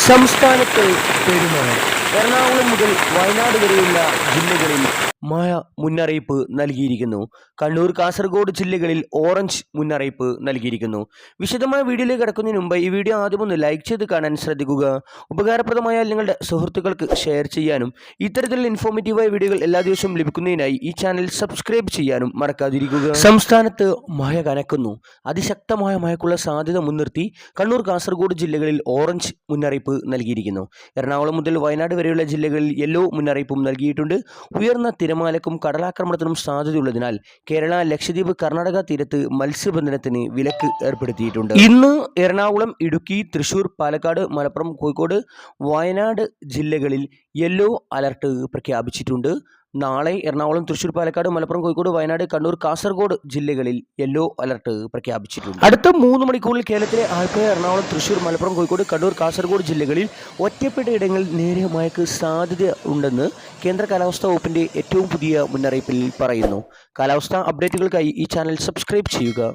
സംസ്ഥാനത്ത് പെരുമഴ എറണാകുളം മുതൽ വയനാട് വരെയുള്ള ജില്ലകളിൽ മഴ മുന്നറിയിപ്പ് നൽകിയിരിക്കുന്നു. കണ്ണൂർ കാസർഗോഡ് ജില്ലകളിൽ ഓറഞ്ച് മുന്നറിയിപ്പ് നൽകിയിരിക്കുന്നു. വിശദമായ വീഡിയോയിലേക്ക് കിടക്കുന്നതിന് മുമ്പ് ഈ വീഡിയോ ആദ്യം ഒന്ന് ലൈക്ക് ചെയ്ത് കാണാൻ ശ്രദ്ധിക്കുക. ഉപകാരപ്രദമായാൽ നിങ്ങളുടെ സുഹൃത്തുക്കൾക്ക് ഷെയർ ചെയ്യാനും ഇത്തരത്തിലുള്ള ഇൻഫോർമേറ്റീവായ വീഡിയോകൾ എല്ലാ ദിവസവും ലഭിക്കുന്നതിനായി ഈ ചാനൽ സബ്സ്ക്രൈബ് ചെയ്യാനും മറക്കാതിരിക്കുക. സംസ്ഥാനത്ത് മഴ കനക്കുന്നു. അതിശക്തമായ മഴയ്ക്കുള്ള സാധ്യത മുൻനിർത്തി കണ്ണൂർ കാസർഗോഡ് ജില്ലകളിൽ ഓറഞ്ച് മുന്നറിയിപ്പ് നൽകിയിരിക്കുന്നു. എറണാകുളം മുതൽ വയനാട് വരെയുള്ള ജില്ലകളിൽ യെല്ലോ മുന്നറിയിപ്പും നൽകിയിട്ടുണ്ട്. ഉയർന്ന തിരമാലക്കും കടലാക്രമണത്തിനും സാധ്യതയുള്ളതിനാൽ കേരള ലക്ഷദ്വീപ് കർണാടക തീരത്ത് മത്സ്യബന്ധനത്തിന് വിലക്ക് ഏർപ്പെടുത്തിയിട്ടുണ്ട്. ഇന്ന് എറണാകുളം ഇടുക്കി തൃശൂർ പാലക്കാട് മലപ്പുറം കോഴിക്കോട് വയനാട് ജില്ലകളിൽ യെല്ലോ അലർട്ട് പ്രഖ്യാപിച്ചിട്ടുണ്ട്. നാളെ എറണാകുളം തൃശൂർ പാലക്കാട് മലപ്പുറം കോഴിക്കോട് വയനാട് കണ്ണൂർ കാസർഗോഡ് ജില്ലകളിൽ യെല്ലോ അലർട്ട് പ്രഖ്യാപിച്ചിട്ടുണ്ട്. അടുത്ത മൂന്ന് മണിക്കൂറിൽ കേരളത്തിലെ ആലപ്പുഴ എറണാകുളം തൃശൂർ മലപ്പുറം കോഴിക്കോട് കണ്ണൂർ കാസർഗോഡ് ജില്ലകളിൽ ഒറ്റപ്പെട്ട ഇടങ്ങളിൽ നേരിയ മഴയ്ക്ക് സാധ്യത ഉണ്ടെന്ന് കേന്ദ്ര കാലാവസ്ഥാ വകുപ്പിന്റെ ഏറ്റവും പുതിയ മുന്നറിയിപ്പിൽ പറയുന്നു. കാലാവസ്ഥാ അപ്ഡേറ്റുകൾക്കായി ഈ ചാനൽ സബ്സ്ക്രൈബ് ചെയ്യുക.